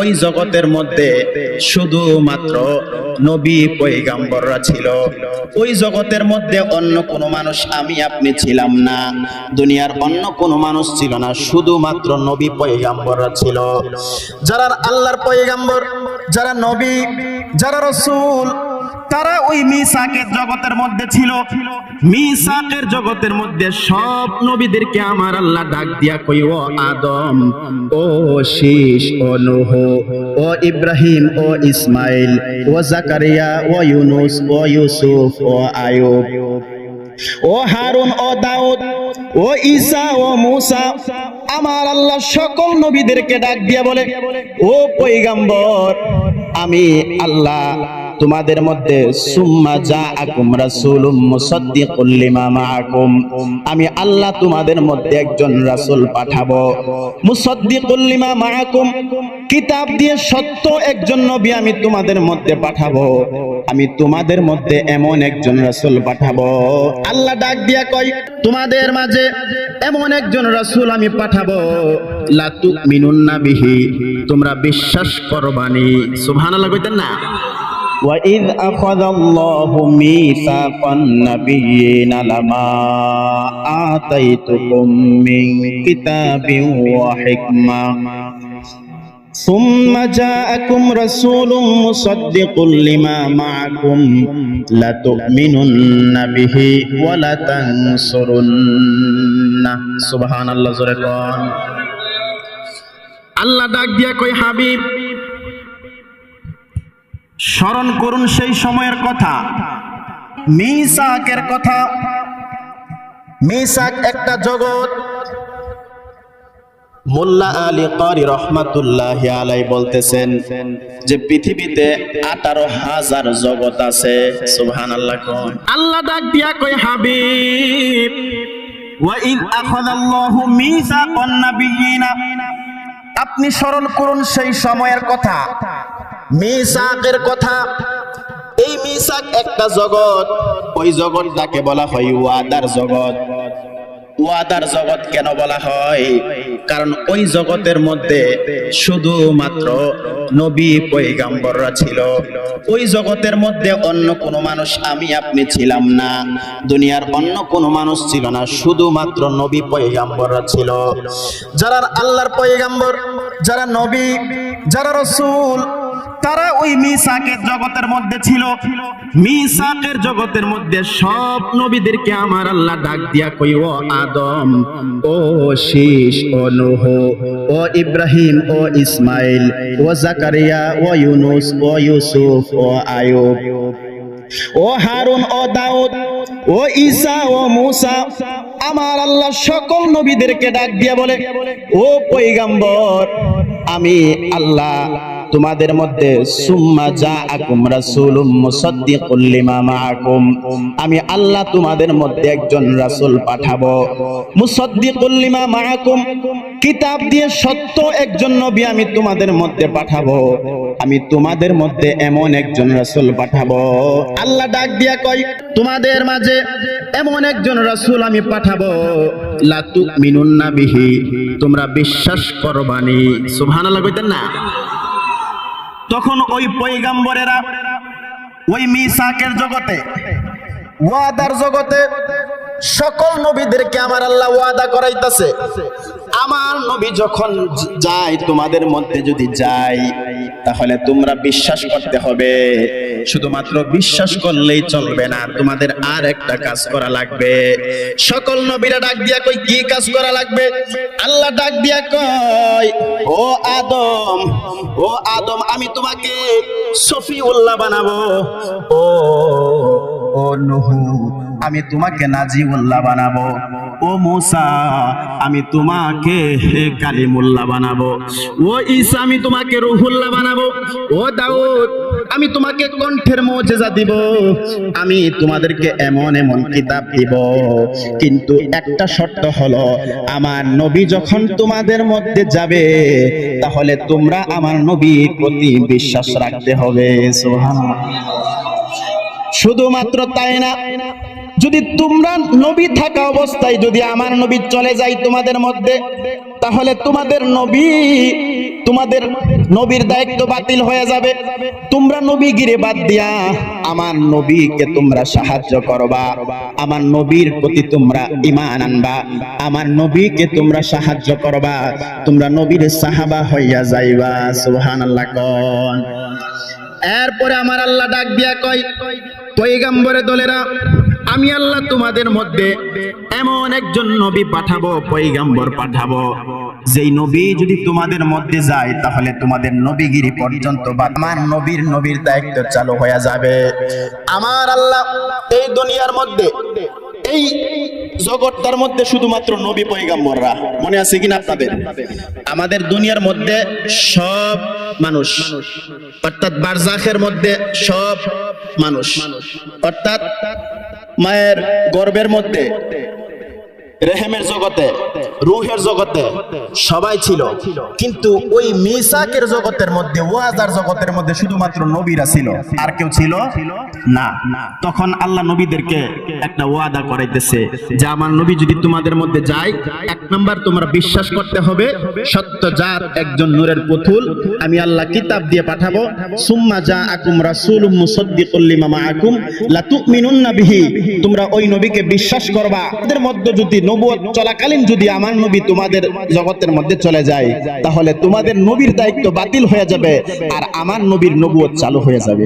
ওই জগতের মধ্যে শুধুমাত্র নবী পৈগাম্বররা ছিল। ওই জগতের মধ্যে অন্য কোনো মানুষ আমি, আপনি ছিলাম না। দুনিয়ার অন্য কোনো মানুষ ছিল না, শুধুমাত্র নবী পৈগাম্বররা ছিল। যারা আল্লাহর পৈগাম্বর যারা নবী, যারা রসুল তারা ওই মিসাকের জগতের মধ্যে ছিল। মিসাকের জগতের মধ্যে সব নবীদেরকে আমার আল্লাহ ডাক দিয়া কই, ও আদম, ও শীষ, ও নুহ, ও ইব্রাহিম, ও ইসমাইল, ও জাকারিয়া, ও ইউনুস, ও ইউসুফ, ও আয়ুব, ও হারুন, ও দাউদ, ও ঈসা, ও মুসা, আমার আল্লাহ সকল নবীদেরকে ডাক দিয়া বলে, ও পৈগাম্বর আমি আল্লাহ তোমাদের মধ্যে, সুম্মা যা আকুম আমি আল্লাহ তোমাদের মধ্যে একজন রাসূল পাঠাবো। মুসাদ্দিকুল লিমা কিতাব দিয়ে সত্য একজন নবী আমি তোমাদের মধ্যে পাঠাবো। আমি তোমাদের মধ্যে এমন একজন রাসূল পাঠাবো। আল্লাহ ডাক দিয়া কয়, তোমাদের মাঝে এমন একজন রাসূল আমি পাঠাবো। লা তুমিনুন্না বিহি, তোমরা বিশ্বাস করবানি। সুবহানাল্লাহ না? وإذ أخذ الله ميثاق النبيين لما آتيتكم من كتاب وحكمة ثم جاءكم رسول مصدق لما معكم لتؤمنن به ولتنصرن سبحان الله زرقان আল্লাহ ডাক দিয়া কই হাবিব স্মরণ করুন সেই সময়ের কথা। মিসাকের কথা। মিসাক একটা জগৎ। মোল্লা আলী কারি রহমাতুল্লাহ আলাই বলতেছেন যে পৃথিবীতে আঠারো হাজার জগৎ আছে। সুবহান আল্লাহ আল্লাহ ডাক দিয়া কই হাবিব। নাবিয়িনা আপনি স্মরণ করুন সেই সময়ের কথা। মিসাকের কথা। এই মিসাক একটা জগৎ। ওই জগৎটাকে বলা হয় ওয়াদার জগৎ। ওয়াদার জগৎ কেন বলা হয়? কারণ ওই জগতের মধ্যে শুধুমাত্র নবী পৈগাম্বররা ছিল। ওই জগতের মধ্যে অন্য কোনো মানুষ আমি, আপনি ছিলাম না। দুনিয়ার অন্য কোনো মানুষ ছিল না, শুধুমাত্র নবী পৈগাম্বররা ছিল। যারা আল্লাহর পৈগাম্বর যারা নবী, যারা রসুল তারা ওই মিসাকের জগতের মধ্যে ছিল। মিসাকের জগতের মধ্যে সব নবীদেরকে আমার আল্লাহ ডাক দিয়া কই ও আদম, ও শীষ, ও নুহ, ও ইব্রাহিম, ও ইসমাইল, ও জাকারিয়া, ও ইউনুস, ও ইউসুফ, ও আয়ুব, ও হারুন, ও দাউদ, ও ঈসা, ও মুসা, আমার আল্লাহ সকল নবীদেরকে ডাক দিয়া বলে, ও পৈগাম্বর আমি আল্লাহ তোমাদের মধ্যে সুম্মা রাসূলুম আমি আল্লাহ তোমাদের মধ্যে একজন রাসূল পাঠাবো। মুসাদ্দিকুল লিমা মাআকুম, কিতাব দিয়ে সত্য একজন নবী আমি তোমাদের মধ্যে পাঠাবো। আমি তোমাদের মধ্যে এমন একজন রাসূল পাঠাবো। আল্লাহ ডাক দিয়া কয়, তোমাদের মাঝে এমন একজন রাসূল আমি পাঠাবো। লা তুমিনুন্না বিহি, তোমরা বিশ্বাস করবানি। সুবহানাল্লাহ কইতেন না? তখন ওই পৈগাম্বরেরা ওই মিসাকের জগতে, ওয়াদার জগতে সকল নবীদেরকে আমার আল্লাহ ওয়াদা করাইতেছে। আমার নবী যখন যায় তোমাদের মধ্যে যদি যাই তাহলে তোমরা বিশ্বাস করতে হবে। শুধুমাত্র বিশ্বাস করলেই চলবে না, তোমাদের আর একটা কাজ করা লাগবে। সকল নবীরা ডাক দিয়া কই, কি কাজ করা লাগবে? আল্লাহ ডাক দিয়া কয়, ও আদম ও আদম, আমি তোমাকে সফিউল্লাহ বানাবো। ও ও নুহু আমি তোমাকে নাজিউল্লাহ বানাবো। ও মুসা, আমি তোমাকে কালিমুল্লাহ বানাবো। ও ঈসা, আমি তোমাকে রুহুল্লাহ বানাবো। ও দাউদ, আমি তোমাকে কণ্ঠের মোজেজা দিব। আমি তোমাদেরকে এমন এমন কিতাব দিব। কিন্তু একটা শর্ত হলো, আমার নবী যখন তোমাদের মধ্যে যাবে, তাহলে তোমরা আমার নবীর প্রতি বিশ্বাস রাখতে হবে। সুবহানাল্লাহ। শুধুমাত্র তাই না? যদি তোমরা নবী থাকা অবস্থায় যদি আমার নবী চলে যায় তোমাদের মধ্যে, তাহলে তোমাদের নবী, তোমাদের নবীর দায়িত্ব বাতিল হয়ে যাবে। তোমরা নবী গিরে বাদ দিয়া, আমার নবীকে তোমরা সাহায্য করবা। আমার নবীর প্রতি তোমরা ইমান আনবা। আমার নবীকে তোমরা সাহায্য করবা। তোমরা নবীর সাহাবা হইয়া যাইবা। সুবহানাল্লাহ কোন। এরপরে আমার আল্লাহ ডাক দিয়া কয়, পয়গাম্বরে দলেরা আমি আল্লাহ তোমাদের মধ্যে এমন একজন নবী পাঠাবো, পয়গাম্বর পাঠাবো। যেই নবী যদি তোমাদের মধ্যে যায়, তাহলে তোমাদের নবীগিরি পর্যন্ত বা আমার নবীর নবীর দায়িত্ব চালু হয়ে যাবে। আমার আল্লাহ এই দুনিয়ার মধ্যে, এই জগৎটার মধ্যে শুধুমাত্র নবী পয়গাম্বররা। মনে আছে কিনা আপনাদের? আমাদের দুনিয়ার মধ্যে সব মানুষ। অর্থাৎ বারজাখের মধ্যে সব মানুষ। অর্থাৎ মায়ের গর্বের মধ্যে। রেহেমের জগতে, রুহের জগতে সবাই ছিল। কিন্তু ওই মিসাকের জগতের মধ্যে, ওয়াজার জগতের মধ্যে শুধুমাত্র নবীরা ছিল। আর কেউ ছিল না। তখন আল্লাহ নবীদেরকে একটা ওয়াদা করাইতেছে যে, আমার নবী যদি তোমাদের মধ্যে যায়, এক নাম্বার তোমরা বিশ্বাস করতে হবে, সত্য জাত একজন নূরের পুতুল, আমি আল্লাহ কিতাব দিয়ে পাঠাবো। সুম্মা যা আকুম রাসূলুম মুসাদ্দিকুল লিমা মাআকুম লা তুমিনুন্না বিহি, তোমরা ওই নবীকে বিশ্বাস করবা। এদের মধ্যে যদি নবুয়ত চলাকালীন যদি আমার নবী তোমাদের জগতের মধ্যে চলে যায়, তাহলে তোমাদের নবীর দায়িত্ব বাতিল হয়ে যাবে আর আমার নবীর নবুয়ত চালু হয়ে যাবে।